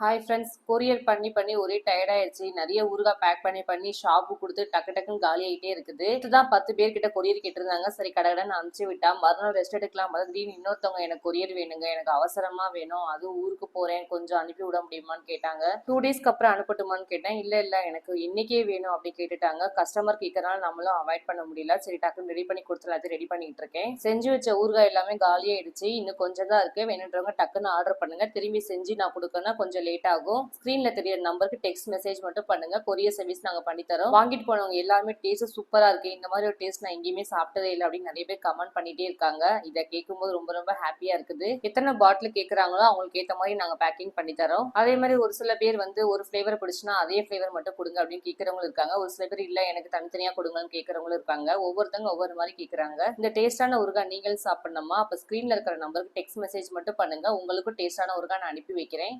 Hi friends courier பண்ணி பண்ணி ஒரே டயர்ட் ஆயிடுச்சு. நிறைய ஊறுகாய் பேக் பண்ணி பண்ணி ஷாப்பு கொடுத்து டக்கு டக்குன்னு காலி ஆகிட்டே இருக்குது. இதுதான் பத்து பேர் கிட்ட கொரியர் கேட்டிருந்தாங்க. சரி கடை கடகடன்னு அனுப்பிச்சு விட்டா மறுநாள் ரெஸ்ட் எடுக்கலாம். பார்த்து திடீர்னு இன்னொருத்தவங்க எனக்கு கொரியர் வேணுங்க. எனக்கு அவசரமா வேணும். அதுவும் ஊருக்கு போறேன். கொஞ்சம் அனுப்பி விட முடியுமான்னு கேட்டாங்க. டூ டேஸ்க்கு அப்புறம் அனுப்பட்டுமான்னு கேட்டேன். இல்ல இல்ல எனக்கு இன்னைக்கே வேணும் அப்படி கேட்டுட்டாங்க. கஸ்டமர் கேட்கறனால நம்மளும் அவாய்ட் பண்ண முடியல. சரி டக்குன்னு ரெடி பண்ணி கொடுத்துலாம் ரெடி பண்ணிட்டு இருக்கேன். செஞ்சு வச்ச ஊறுகாய் எல்லாமே காலியாயிடுச்சு. இன்னும் கொஞ்சம் தான் இருக்கு. வேணுன்றவங்க டக்குன்னு ஆர்டர் பண்ணுங்க. திரும்பி செஞ்சு நான் கொடுக்கணும் கொஞ்சம் லேட் ஆகும். ஸ்க்ரீனில் தெரியற நம்பருக்கு டெக்ஸ்ட் மெசேஜ் மட்டும் பண்ணுங்க. கொரியர் சர்வீஸ் நாங்க பண்ணி தரோம். வாங்கிட்டு போனவங்க எல்லாருமே டேஸ்ட் சூப்பரா இருக்கு. இந்த மாதிரி ஒரு டேஸ்ட் நான் எங்கேயுமே சாப்பிட்டதே இல்லை அப்படின்னு நிறைய பேர் கமெண்ட் பண்ணிட்டே இருக்காங்க. இதை கேட்கும்போது ரொம்ப ரொம்ப ஹாப்பியா இருக்குது. எத்தனை பாட்டில் கேட்கறாங்களோ அவங்களுக்கு ஏத்த மாதிரி நாங்க பேக்கிங் பண்ணி தரோம். அதே மாதிரி ஒரு சில பேர் வந்து ஒரு ஃபிளேவர் பிடிச்சுன்னா அதே ஃபிளேவர் மட்டும் கொடுங்க அப்படின்னு கேட்கறவங்களும் இருக்காங்க. ஒரு சில பேர் இல்ல எனக்கு தனித்தனியா கொடுங்கன்னு கேட்கறவங்களும் இருக்காங்க. ஒவ்வொருத்தவங்க ஒவ்வொரு மாதிரி கேட்கறாங்க. இந்த டேஸ்டான ஊறுகா நீங்கள் சாப்பிடணுமா? அப்ப ஸ்கிரீன்ல இருக்கிற நம்பருக்கு டெக்ஸ்ட் மெசேஜ் மட்டும் பண்ணுங்க. உங்களுக்கும் டேஸ்டான ஊறுகா நான் அனுப்பி வைக்கிறேன்.